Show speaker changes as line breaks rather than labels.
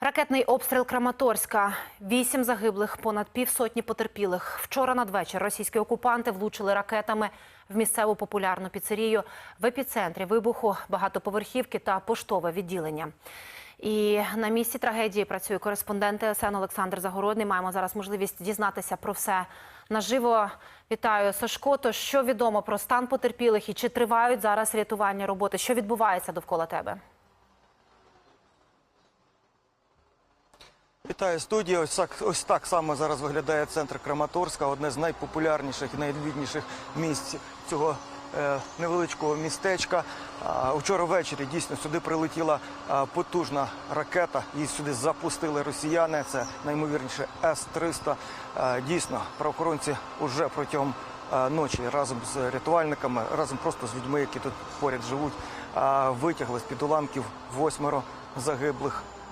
Ракетний обстріл Краматорська. Вісім загиблих, понад півсотні потерпілих. Вчора надвечір російські окупанти влучили ракетами в місцеву популярну піцерію. В епіцентрі вибуху багатоповерхівки та поштове відділення. І на місці трагедії працює кореспондент ТСН Олександр Загородний. Маємо зараз можливість дізнатися про все наживо. Вітаю Сашко. То що відомо про стан потерпілих і чи тривають зараз рятувальні роботи? Що відбувається довкола тебе?
Вітаю студія. Ось так, ось так само зараз виглядає центр Краматорська, одне з найпопулярніших і найвідніших місць цього е, невеличкого містечка. А, вчора ввечері дійсно сюди прилетіла потужна ракета. Її сюди запустили росіяни. Це наймовірніше С-300. А, дійсно, правоохоронці вже протягом ночі разом з рятувальниками, разом просто з людьми, які тут поряд живуть, витягли з під уламків восьмеро загиблих